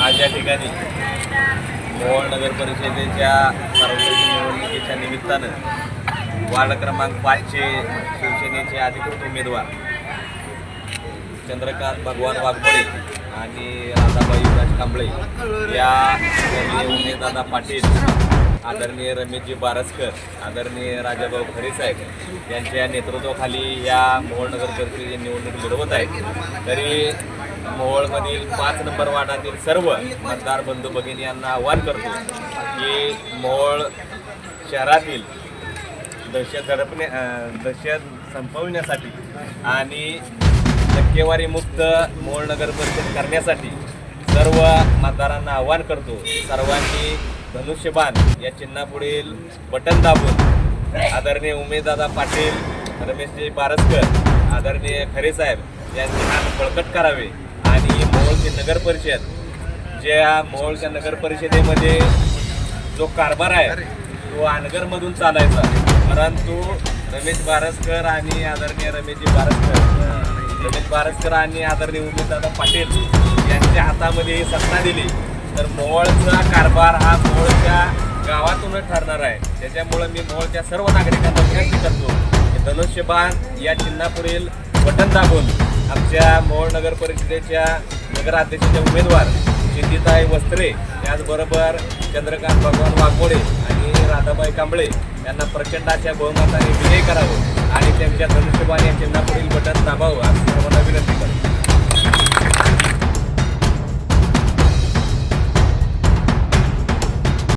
आज या ठिकाणी मोहोळ नगर परिषदेच्या सार्वत्रिक निवडणुकीच्या निमित्तानं वार्ड क्रमांक पाचचे शिवसेनेचे अधिकृत उमेदवार चंद्रकांत भगवान वाघमोडे आणि राधाबाई युवराज कांबळे या आदरणीय पाटील आदरणीय रमेशजी बारसकर आदरणीय राजाभाऊ खरे साहेब यांच्या नेतृत्वाखाली या मोहोळनगर परिषदेची निवडणूक लढवत आहेत. तरी मोहोळमधील पाच नंबर वार्डातील सर्व मतदार बंधू भगिनी यांना आवाहन करतो की मोहोळ शहरातील दहशत हडपणे दहशत संपविण्यासाठी आणि टक्केवारी मुक्त मोहोळ नगर परिषद करण्यासाठी सर्व मतदारांना आवाहन करतो सर्वांनी धनुष्यबाण या चिन्हापुढील बटन दाबून आदरणीय उमेददादा पाटील रमेशजी बारसकर आदरणीय खरे साहेब यांचे नाम बळकट करावे. आणि मोहोळची नगर परिषद ज्या मोहोळच्या नगर परिषदेमध्ये जो कारभार आहे तो अनगरमधून चालायचा. परंतु रमेश बारसकर आणि आदरणीय रमेशजी बारसकर रमेश बारसकर आणि आदरणीय उमेददादा पाटील त्यांच्या हातामध्ये सत्ता दिली तर मोहोळचा कारभार हा मोहोळच्या गावातूनच ठरणार आहे. त्याच्यामुळं मी मोहोळच्या सर्व नागरिकांना विनंती करतो की धनुष्यबाण या चिन्हापुढील बटन दाबून आमच्या मोहोळ नगर परिषदेच्या नगराध्यक्षाचे उमेदवार सिद्धिताई वस्त्रे त्याचबरोबर चंद्रकांत भगवान वाघोळे आणि राधाबाई कांबळे यांना प्रचंड अशा बहुमताने विजय करावं आणि त्यांच्या धनुष्यबाण या चिन्हापुढील बटन दाबावं असं सर्वांना